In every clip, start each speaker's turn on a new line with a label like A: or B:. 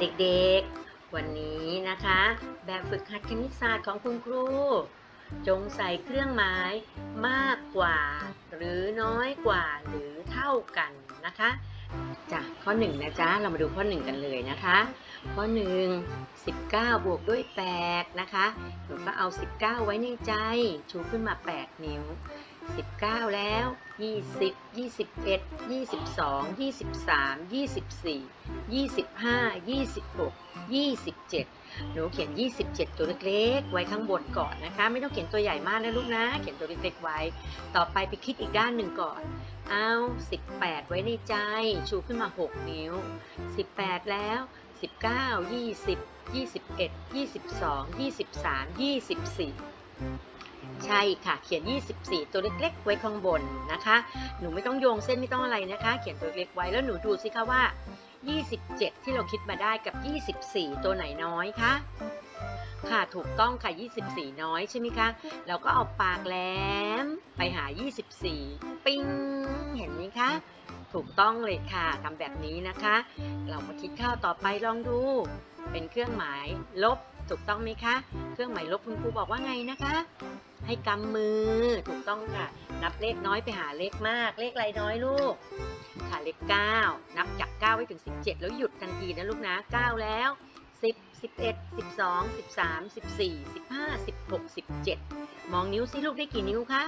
A: เด็กๆ วันนี้นะคะ แบบฝึกหัดคณิตศาสตร์ของคุณครู จงใส่เครื่องหมายมากกว่า หรือน้อยกว่าหรือเท่ากันนะคะจ้ะข้อหนึ่งนะจ๊ะเรามาดูข้อหนึ่งกันเลยนะคะ ข้อหนึ่ง19 บวกด้วย 8 นะคะหนูก็เอา 19 ไว้ในใจ ชูขึ้นมา 8 นิ้ว 19 แล้ว 20 21 22 23 24 25 26 27 หนูเขียน 27 ตัวเล็กๆ ไว้ข้างบนก่อนนะคะ ไม่ต้องเขียนตัวใหญ่มากนะลูกนะ เขียนตัวเล็กๆไว้ ต่อไปไปคิดอีกด้านหนึ่งก่อน เอา 18 ไว้ในใจ ชูขึ้นมา 6 นิ้ว 18 แล้ว 19 20 21 22 23 24 ใช่ค่ะ เขียน 24 ตัวเล็กๆ ไว้ข้างบนนะคะ หนูไม่ต้องโยงเส้นไม่ต้องอะไรนะคะ เขียนตัวเล็กไว้แล้วหนูดูสิคะว่า 27 ที่เราคิดมาได้กับ 24 ตัวไหนน้อยคะค่ะถูกต้องค่ะ 24 น้อยใช่ไหมคะเราก็เอาปากแหลมไปหา 24 ปิ้ง เห็นไหมคะ ถูกต้องเลยค่ะทำแบบนี้นะคะ เรามาคิดข้าวต่อไปลองดู เป็นเครื่องหมายลบ ถูกต้องไหมคะ เครื่องหมายลบคุณครูบอกว่าไงนะคะ ให้กำมือถูกต้องค่ะ นับเลขน้อยไปหาเลขมาก เลขอะไรน้อยลูก ค่ะเลข 9 นับจาก9ไว้ถึง 17 แล้วหยุดทันทีนะลูกนะ 9 แล้ว 10 11 12 13 14 15 16 17 มองนิ้วสิลูกได้กี่นิ้วคะ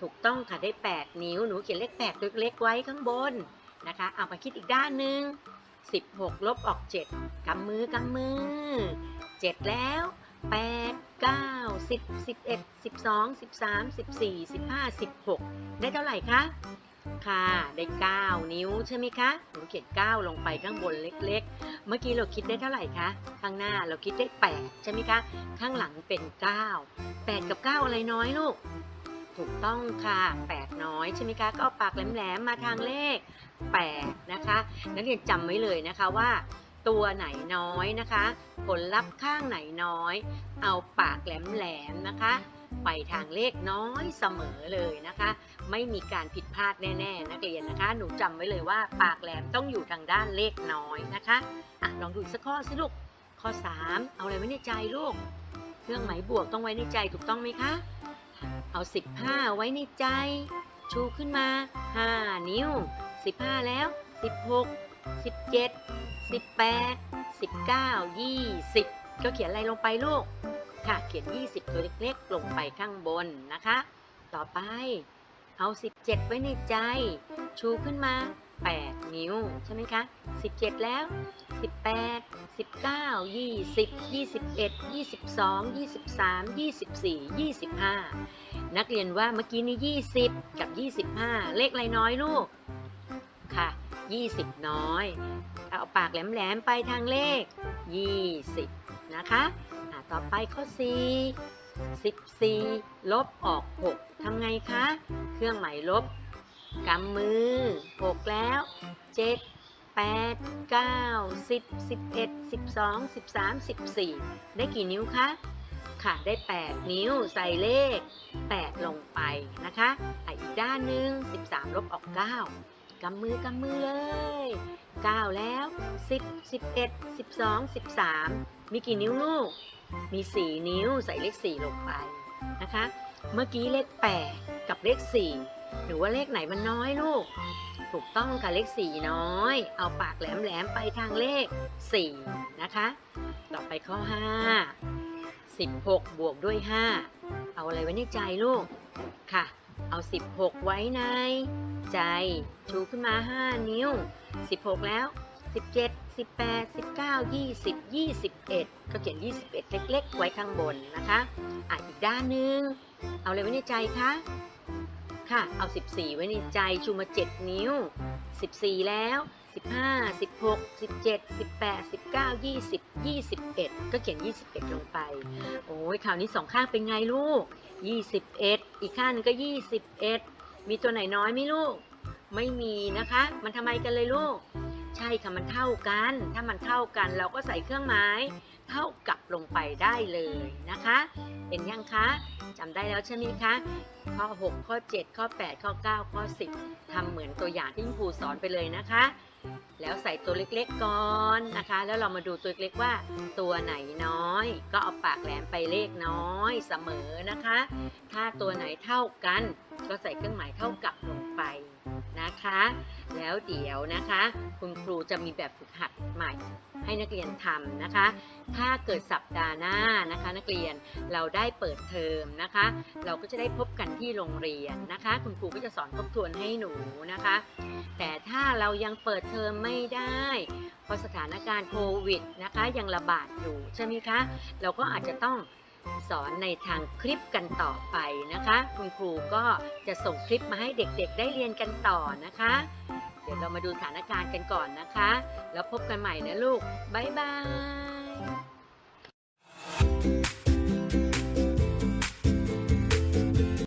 A: ถูกต้องค่ะได้ 8 นิ้ว หนูเขียนเลข8ตัวเล็กไว้ข้างบนนะคะ เอามาคิดอีกด้านหนึ่ง 16 ลบออก 7 กำมือกำมือ 7 แล้ว 8 9 10 11 12 13 14 15 16 ได้เท่าไหร่คะ ค่ะ ได้ 9 นิ้วใช่ไหมคะหนูเขียน 9 ลงไปข้างบนเล็ก ๆ เมื่อกี้เราคิดได้เท่าไหร่คะ ข้างหน้าเราคิดได้ 8 ใช่ไหมคะ ข้างหลังเป็น 9 8 กับ 9 อะไรน้อยลูก ถูกต้องค่ะ8น้อยใช่ไหมคะก็เอาปากแหลมๆมาทางเลข8นะคะนักเรียนจำไว้เลยนะคะว่าตัวไหนน้อยนะคะ ผลลัพธ์ข้างไหนน้อย เอาปากแหลมๆนะคะ ไปทางเลขน้อยเสมอเลยนะคะ ไม่มีการผิดพลาดแน่ๆนักเรียนนะคะ หนูจำไว้เลยว่าปากแหลมต้องอยู่ทางด้านเลขน้อยนะคะอะลองดูสักข้อสิลูกข้อ 3 เอาอะไรไว้ในใจลูก เครื่องหมายบวกต้องไว้ในใจถูกต้องไหมคะ เอาสิบห้าไว้ในใจ ชูขึ้นมาห้านิ้วสิบห้าแล้วสิบหกสิบเจ็ดสิบแปดสิบเก้ายี่สิบก็เขียนอะไรลงไปลูก ค่ะ เขียนยี่สิบตัวเล็กๆ ลงไปข้างบนนะคะ ต่อไป เอา 17 ไว้ในใจ ชูขึ้นมา 8 นิ้ว ใช่ไหมคะ 17 แล้ว 18 19 20 21 22 23 24 25 นักเรียนว่าเมื่อกี้นี้ 20 กับ 25 เลขอะไรน้อยลูก ค่ะ 20 น้อย เอาปากแหลมๆไปทางเลข 20 นะคะ ต่อไปข้อ 4 14 ลบออก 6 ทำไงคะ เครื่องหมายลบกำมือ 6 แล้ว 7 8 9 10 11 12 13 14 ได้กี่นิ้วคะ ค่ะ ได้ 8 นิ้ว ใส่เลข 8 ลงไปนะคะอีกด้านหนึ่ง13 ลบออก 9กำมือกำมือเลย 9 แล้ว 10 11 12 13 มีกี่นิ้วลูก มี 4 นิ้วใส่เลข 4 ลงไปนะคะ เมื่อกี้เลข 8 กับเลข 4 หรือว่าเลขไหนมันน้อยลูก ถูกต้องค่ะเลข 4 น้อย เอาปากแหลมๆไปทางเลข 4 นะคะ ต่อไปข้อ 5 16 บวกด้วย 5 เอาอะไรไว้ในใจลูกค่ะ เอา 16 ไว้ในใจ ชูขึ้นมา 5 นิ้ว 16 แล้ว 17 18 19 20 21 ก็เขียน 21 เล็ก ๆ ไว้ข้างบนนะคะอะอีกด้านหนึ่งเอาอะไรไว้ในใจคะค่ะ เอา 14 ไว้ในใจชูมา 7 นิ้ว 14 แล้ว 15 16 17 18 19 20 21 ก็เขียน 21 ลงไป โอ้ยคราวนี้สองข้างเป็นไงลูก 21 อีกข้างนึงก็ 21 มีตัวไหนน้อยไหมลูก ไม่มีนะคะ มันทำไมกันเลยลูก ใช่ค่ะมันเท่ากัน ถ้ามันเท่ากันเราก็ใส่เครื่องหมายเท่ากับลงไปได้เลยนะคะ เห็นยังคะจำได้แล้วใช่ไหมคะข้อ 6 ข้อ 7 ข้อ 8 ข้อ 9 ข้อ 10ทำเหมือนตัวอย่างที่ครูสอนไปเลยนะคะ แล้วใส่ตัวเล็กๆก่อนนะคะ แล้วเรามาดูตัวเล็กว่าตัวไหนน้อย ก็เอาปากแหลมไปเลขน้อยเสมอนะคะ ถ้าตัวไหนเท่ากัน ก็ใส่เครื่องหมายเท่ากับลงไปนะคะ แล้วเดี๋ยวนะคะ คุณครูจะมีแบบฝึกหัดใหม่ให้นักเรียนทำนะคะ ถ้าเกิดสัปดาห์หน้านะคะ นักเรียนเราได้เปิดเทอมนะคะ เราก็จะได้พบกันที่โรงเรียนนะคะ คุณครูก็จะสอนทบทวนให้หนูนะคะ แต่ถ้าเรายังเปิดเทอมไม่ได้ เพราะสถานการณ์โควิดนะคะยังระบาดอยู่ใช่ไหมคะ เราก็อาจจะต้องสอนในทางคลิปกันต่อไปนะคะ คุณครูก็จะส่งคลิปมาให้เด็กๆ ได้เรียนกันต่อนะคะ ดี๋ยวเรามาดูสถานการณ์กันก่อนนะคะ แล้วพบกันใหม่นะลูก บ๊ายบาย